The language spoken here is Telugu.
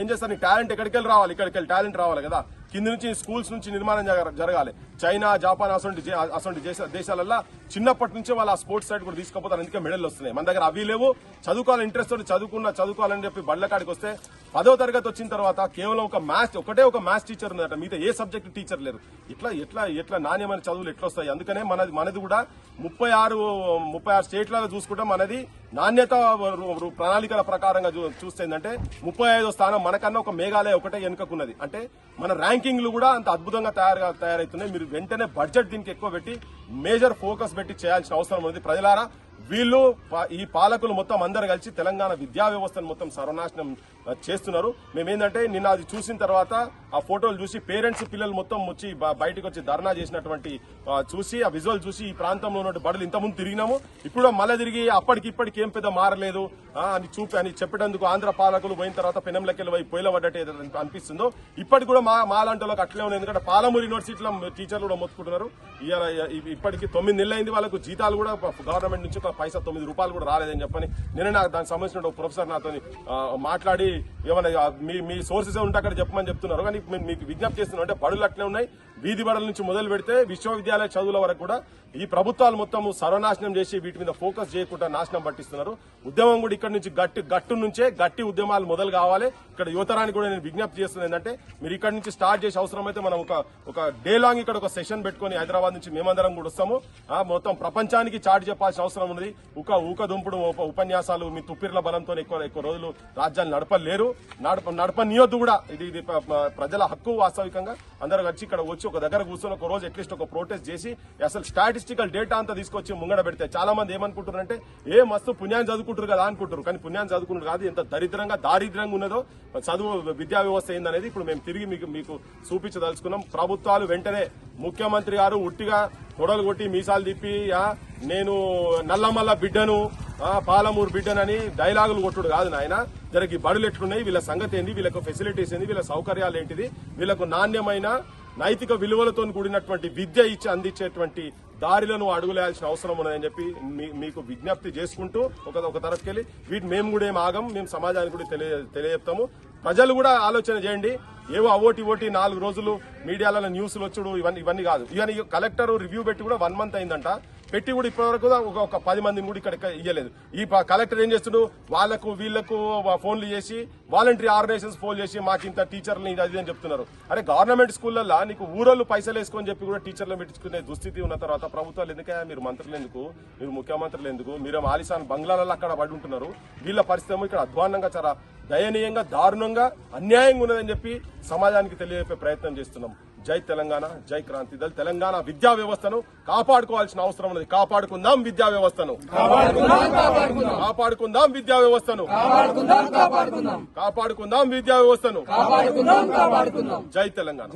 ఏం చేస్తారు? నీ టాలెంట్ ఎక్కడికి వెళ్ళి రావాలి? ఇక్కడికి వెళ్ళి టాలెంట్ రావాలి కదా. కింద నుంచి స్కూల్స్ నుంచి నిర్మాణం జరగాలి. చైనా జపాన్ అసొంటి జే- అసొంటి దేశ- దేశాలల్లో చిన్నప్పటి నుంచి ఆ స్పోర్ట్స్ సైడ్ కూడా తీసుకోపోతారు. అందుకే మెడల్ వస్తున్నాయి. మన దగ్గర అవి లేవు. చదువుకోవాలి ఇంట్రెస్ట్ తోటి చదువుకున్న చదువుకోవాలని చెప్పి బళ్ళ కాడికి వస్తే పదో తరగతి వచ్చిన తర్వాత కేవలం ఒక మ్యాథ్స్ ఒకటే ఒక మ్యాథ్స్ టీచర్ ఉందట. మిగతా ఏ సబ్జెక్ట్ టీచర్ లేరు. ఇట్లా ఎట్లా ఎట్లా నాణ్యమైన చదువులు ఎట్లా వస్తాయి అందుకనే మనది మనది కూడా ముప్పై ఆరు ముప్పై ఆరు స్టేట్లలో చూసుకుంటే మనది నాణ్యత ప్రణాళికల ప్రకారంగా చూ- చూస్తే ఏంటంటే ముప్పై ఐదో స్థానం మనకన్నా ఒక మేఘాలయ ఒకటే వెనుకకున్నది. అంటే మన ర్యాంక్ ర్యాంకింగ్లు కూడా అంత అద్భుతంగా తయారుగా తయారవుతున్నాయి మీరు వెంటనే బడ్జెట్ దీనికి ఎక్కువ పెట్టి మేజర్ ఫోకస్ పెట్టి చేయాల్సిన అవసరం ఉంది ప్రజలారా వీళ్ళు ఈ పాలకులు మొత్తం అందరు కలిసి తెలంగాణ విద్యా వ్యవస్థను మొత్తం సర్వనాశనం చేస్తున్నారు. మేమేందంటే నిన్న అది చూసిన తర్వాత ఆ ఫోటోలు చూసి పేరెంట్స్ పిల్లలు మొత్తం వచ్చి బయటకు వచ్చి ధర్నా చేసినటువంటి చూసి ఆ విజువల్ చూసి ఈ ప్రాంతంలో ఉన్న బడులు ఇంతకుముందు తిరిగినాము. ఇప్పుడు మళ్ళీ తిరిగి అప్పటికి ఇప్పటికి ఏం పెద్ద మారలేదు. అని చూపి అని చెప్పేటందుకు ఆంధ్ర పాలకులు పోయిన తర్వాత పెనంలకెళ్ళి పోయి పొయ్యిల పడ్డట్టు అనిపిస్తుందో ఇప్పటికి కూడా మా మా లాంటి వాళ్ళకి అట్లే ఉంది ఎందుకంటే పాలమూరు యూనివర్సిటీలో టీచర్లు కూడా మొత్తుకుంటున్నారు. ఇవాళ ఇప్పటికి తొమ్మిది నెలలు అయింది వాళ్ళకు జీతాలు కూడా గవర్నమెంట్ నుంచి పైసా తొమ్మిది రూపాయలు కూడా రాలేదని చెప్పని నేను నాకు దానికి సంబంధించిన ప్రొఫెసర్ నాతో మాట్లాడి ఏమైనా మీ మీ సోర్సెస్ ఉంటే అక్కడ చెప్పమని చెప్తున్నారు. కానీ మేము మీకు విజ్ఞప్తి చేస్తున్నాం. అంటే బడులు అట్లే ఉన్నాయి. వీధి బడుల నుంచి మొదలు పెడితే విశ్వవిద్యాలయ చదువుల వరకు కూడా ఈ ప్రభుత్వాలు మొత్తం సర్వనాశనం చేసి వీటి మీద ఫోకస్ చేయకుండా నాశనం పట్టిస్తున్నారు. ఉద్యమం కూడా ఇక్కడ నుంచి గట్టి గట్టు నుంచే గట్టి ఉద్యమాలు మొదలు కావాలి. ఇక్కడ యువతరానికి కూడా నేను విజ్ఞప్తి చేస్తున్నది ఏంటంటే మీరు ఇక్కడ నుంచి స్టార్ట్ చేసే అవసరం అయితే మనం ఒక ఒక డే లాంగ్ ఇక్కడ ఒక సెషన్ పెట్టుకొని హైదరాబాద్ నుంచి మేమందరం కూడా వస్తాము. ఆ, మొత్తం ప్రపంచానికి చాటి చెప్పాల్సిన అవసరం ఉన్నది. ఒక ఊక దుంపుడు ఉప- ఉపన్యాసాలు మీ తుప్పిర్ల బలంతో ఎక్కువ ఎక్కువ రోజులు రాజ్యాలు నడపలేరు. నడప నడపనీయొద్దు కూడా. ఇది ఇది ప్రజల హక్కు వాస్తవికంగా. అందరూ వచ్చి ఇక్కడ వచ్చి ఒక దగ్గర కూర్చొని ఒక రోజు అట్లీస్ట్ ఒక ప్రొటెస్ట్ చేసి అసలు స్టాటిస్టికల్ డేటా అంతా తీసుకొచ్చి ముంగడ పెడితే చాలా మంది ఏమనుకుంటున్నారంటే ఏ మస్తు పుణ్యాన్ని చదువుకుంటారు కదా అనుకుంటారు కానీ పుణ్యాన్ని చదువుకున్నారు కాదు ఎంత దరిద్రంగా దారిద్రంగా ఉన్నదో చదువు విద్యా వ్యవస్థ ఏందనేది ఇప్పుడు మేము తిరిగి మీకు మీకు చూపించదలుచుకున్నాం. ప్రభుత్వాలు వెంటనే ముఖ్యమంత్రి గారు ఉట్టిగా తొడలు కొట్టి మీసాలు తిప్పి నేను నల్లమల్ల బిడ్డను పాలమూరు బిడ్డనని డైలాగులు కొట్టుడు కాదు నాయన. జరగి బడులు ఎట్టుకున్నాయి వీళ్ళ సంగతి ఏంది వీళ్ళకు ఫెసిలిటీస్ ఏంది వీళ్ళ సౌకర్యాలు ఏంటిది వీళ్ళకు నాణ్యమైన నైతిక విలువలతో కూడినటువంటి విద్య ఇచ్చి అందించేటువంటి దారిలను అడుగులేయాల్సిన అవసరం ఉన్నదని చెప్పి మీ- మీకు విజ్ఞప్తి చేసుకుంటూ ఒక ఒక తరఫుకెళ్ళి వీటి మేము కూడా ఏం ఆగం మేము సమాజానికి కూడా తెలియ తెలియజెప్తాము. ప్రజలు కూడా ఆలోచన చేయండి. ఏవో అవోటి ఓటి నాలుగు రోజులు మీడియాలలో న్యూస్లు వచ్చుడు ఇవన్నీ ఇవన్నీ కాదు. ఇవన్నీ కలెక్టర్ రివ్యూ పెట్టి కూడా వన్ మంత్ అయిందంట. పెట్టి కూడా ఇప్పటివరకు కూడా ఒక ఒక పది మందిని కూడా ఇక్కడ ఇయ్యలేదు. ఈ ప- కలెక్టర్ ఏం చేస్తుడు? వాళ్ళకు వీళ్ళకు ఫోన్లు చేసి వాలంటరీ ఆర్గనైజేషన్స్ ఫోన్ చేసి మాకు ఇంత టీచర్లు ఇది అది అని చెప్తున్నారు. అరే గవర్నమెంట్ స్కూళ్ళల్లో నీకు ఊరోళ్ళు పైసలు వేసుకొని చెప్పి కూడా టీచర్లు పెట్టించుకునే దుస్థితి ఉన్న తర్వాత ప్రభుత్వాలు ఎందుకే మీరు మంత్రులు ఎందుకు? మీరు ముఖ్యమంత్రులు ఎందుకు? మీరు ఆలిసాన్ బంగ్లాలలో అక్కడ పడి ఉంటున్నారు. వీళ్ళ పరిస్థితి ఇక్కడ అధ్వానంగా చాలా దయనీయంగా దారుణంగా అన్యాయంగా ఉన్నదని చెప్పి సమాజానికి తెలియజెప్పే ప్రయత్నం చేస్తున్నాం. జై తెలంగాణ జై క్రాంతి దళ తెలంగాణ విద్యా వ్యవస్థను కాపాడుకోవాల్సిన అవసరం ఉన్నది. కాపాడుకుందాం విద్యా వ్యవస్థను. కాపాడుకుందాం విద్యా వ్యవస్థను. కాపాడుకుందాం విద్యా వ్యవస్థను. జై తెలంగాణ.